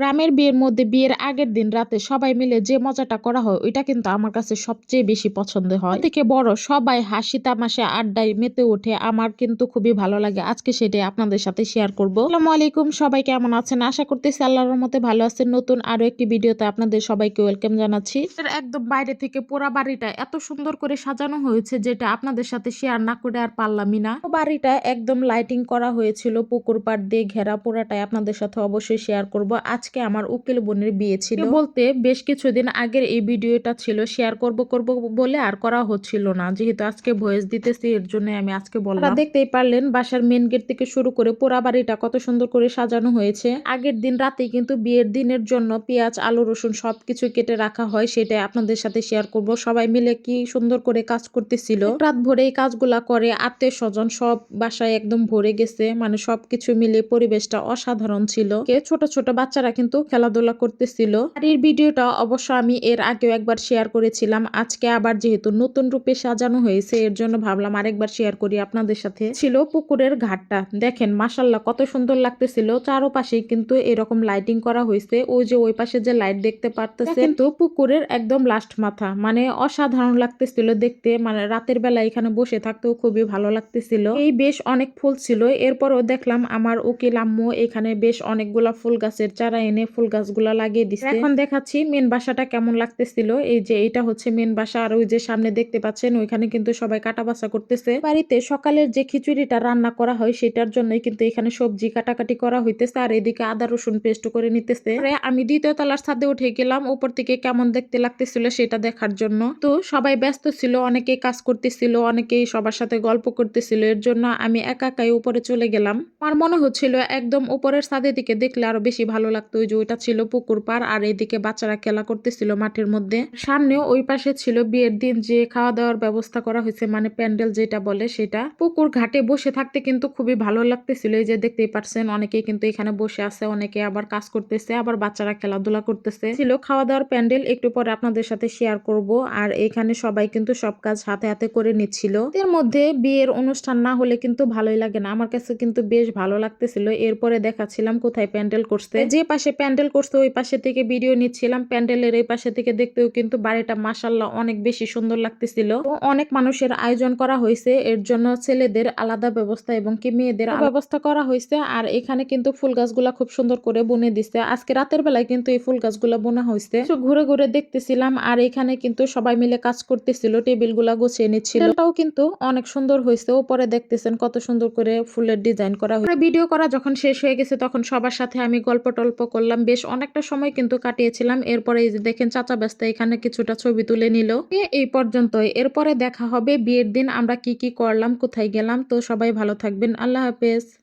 গ্রামের বিয়ের মধ্যে বিয়ের আগের দিন রাতে সবাই মিলে যে মজাটা করা হয়, ওইটা কিন্তু আমার কাছে সবচেয়ে বেশি পছন্দ হয়। থেকে বড় সবাই হাসি তামাশা আড্ডায় মেতে ওঠে, আমার কিন্তু খুবই ভালো লাগে। আজকে সেটাই আপনাদের সাথে শেয়ার করব। আসসালামু আলাইকুম, সবাই কেমন আছেন? আশা করতেছি আল্লাহর মতে ভালো আছেন। নতুন আরও একটি ভিডিওতে আপনাদের সবাইকে ওয়েলকাম জানাচ্ছি। একদম বাইরে থেকে পোড়া বাড়িটা এত সুন্দর করে সাজানো হয়েছে, যেটা আপনাদের সাথে শেয়ার না করে আর পারলামই না। বাড়িটা একদম লাইটিং করা হয়েছিল, পুকুর পাড় দিয়ে ঘেরা, পোড়াটাই আপনাদের সাথে অবশ্যই শেয়ার করব। আজকে আমার উকিল বোনের বিয়ে ছিল। বলতে বেশ কিছুদিন আগের এই ভিডিওটা ছিল শেয়ার করব করব বলে আর করা হচ্ছিল না। যেহেতু আজকে ভয়েস দিতেছি এর জন্য আমি আজকে বললাম। দেখতেই পারলেন বাসার মেন গেট থেকে শুরু করে পোড়া বাড়িটা কত সুন্দর করে সাজানো হয়েছে। আগের দিন রাতে কিন্তু বিয়ের দিনের জন্য পেঁয়াজ আলু রসুন সবকিছু কেটে রাখা হয় সেটাই আপনাদের সাথে শেয়ার করব। সবাই মিলে কি সুন্দর করে কাজ করতেছিল। রাত ভরে এই কাজগুলা করে আত্মীয় স্বজন সব বাসায় একদম ভরে গেছে। মানে সবকিছু মিলে পরিবেশটা অসাধারণ ছিল। কে ছোট ছোট বাচ্চারা কিন্তু খেলাধুলা করতেছিল। আর এই ভিডিওটা অবশ্য আমি এর আগেও একবার শেয়ার করেছিলাম। আজকে আবার যেহেতু নতুন রূপে সাজানো হয়েছে এর জন্য ভাবলাম আরেকবার শেয়ার করি আপনাদের সাথে। ছিল পুকুরের ঘাটটা। দেখেন মাসাল্লাহ কত সুন্দর লাগতেছিল। চারোপাশে কিন্তু এরকম লাইটিং করা হয়েছে। ওই যে ওই পাশে যে লাইট দেখতে পারতেছে কিন্তু পুকুরের একদম লাস্ট মাথা। মানে অসাধারণ লাগতেছিল দেখতে। মানে রাতের বেলা এখানে বসে থাকতেও খুবই ভালো লাগতেছিল। এই বেশ অনেক ফুল ছিল। এরপরও দেখলাম আমার উকিল আম্মু এখানে বেশ অনেকগুলা ফুল গাছের চারা এনে ফুল গাছগুলা লাগিয়ে দিচ্ছে এখন দেখাচ্ছি মেন বাসাটা কেমন লাগতেছিল। এই যে এটা হচ্ছে মেন বাসা আর ওই যে সামনে দেখতে পাচ্ছেন, ওইখানে কিন্তু সবাই কাটা বাসা করতেছে। বাড়িতে সকালের যে খিচুড়িটা রান্না করা হয় সেটার জন্যই কিন্তু এখানে সবজি কাটাকাটি করা হইতেছে আর এদিকে আদা, রসুন পেস্ট করে নিতেছে। আমি দ্বিতীয় তলার ছাদে উঠে গেলাম উপর থেকে কেমন দেখতে লাগতেছিল সেটা দেখার জন্য। তো সবাই ব্যস্ত ছিল, অনেকেই কাজ করতেছিল, অনেকেই সবার সাথে গল্প করতেছিল, এর জন্য আমি একা একাই উপরে চলে গেলাম। আমার মনে হচ্ছিল একদম উপরের ছাদের দিকে দেখলে আরও বেশি ভালো লাগতো ওই যে ওইটা ছিল পুকুর পার আর এইদিকে বাচ্চারা খেলা করতেছিল মাঠের মধ্যে। সামনে ওই পাশে ছিল বিয়ের দিন, যে খাওয়া দাওয়ার ব্যবস্থা করা হয়েছে মানে প্যান্ডেল যেটা বলে সেটা। পুকুর ঘাটে বসে থাকতে কিন্তু খুবই ভালো লাগতেছিল। এই যে দেখতেই পারছেন, অনেকেই কিন্তু এখানে বসে আছে, অনেকে আবার কাজ করতেছে, আবার বাচ্চারা খেলাধুলা করতেছে। ছিল খাওয়া দাওয়ার প্যান্ডেল, একটু পরে আপনাদের সাথে শেয়ার করব। আর এখানে সবাই কিন্তু সব কাজ হাতে হাতে করে নিচ্ছিল। এর মধ্যে বিয়ের অনুষ্ঠান না হলে কিন্তু ভালোই লাগে না। আমার কাছে কিন্তু বেশ ভালো লাগতেছিল। এরপরে দেখাচ্ছিলাম কোথায় প্যান্ডেল করছে যে পাশে প্যান্ডেল করছে, ওই পাশে থেকে ভিডিও নিচ্ছিলাম। প্যান্ডেলের এই পাশে থেকে দেখতেও কিন্তু বাড়িটা মাসাল্লাহ অনেক বেশি সুন্দর লাগতেছিল। অনেক মানুষের আয়োজন করা হয়েছে, এর জন্য ছেলেদের আলাদা ব্যবস্থা এবং কি মেয়েদের ব্যবস্থা করা হয়েছে। আর এখানে কিন্তু ফুল গাছগুলা খুব সুন্দর করে বুনে দিছে। আজকে রাতের বেলায় কিন্তু এই ফুল গাছগুলা বোনা হয়েছে। ঘুরে ঘুরে দেখতেছিলাম, আর এখানে কিন্তু সবাই মিলে কাজ করতেছিল টেবিলগুলা গুছিয়ে নিচ্ছিল। এটাও কিন্তু অনেক সুন্দর হয়েছে, উপরে দেখতেছেন কত সুন্দর করে ফুলের ডিজাইন করা হয়েছে। ভিডিও করা যখন শেষ হয়ে গেছে, তখন সবার সাথে আমি গল্প টল্প করলাম। বেশ অনেকটা সময় কিন্তু কাটিয়েছিলাম। এরপরে এই যে দেখেন চাচা ব্যস্ত, এখানে কিছুটা ছবি তুলে নিল। এই পর্যন্তই। এরপরে দেখা হবে বিয়ের দিন, আমরা কি কি করলাম, কোথায় গেলাম। তো সবাই ভালো থাকবেন। আল্লাহ হাফেজ।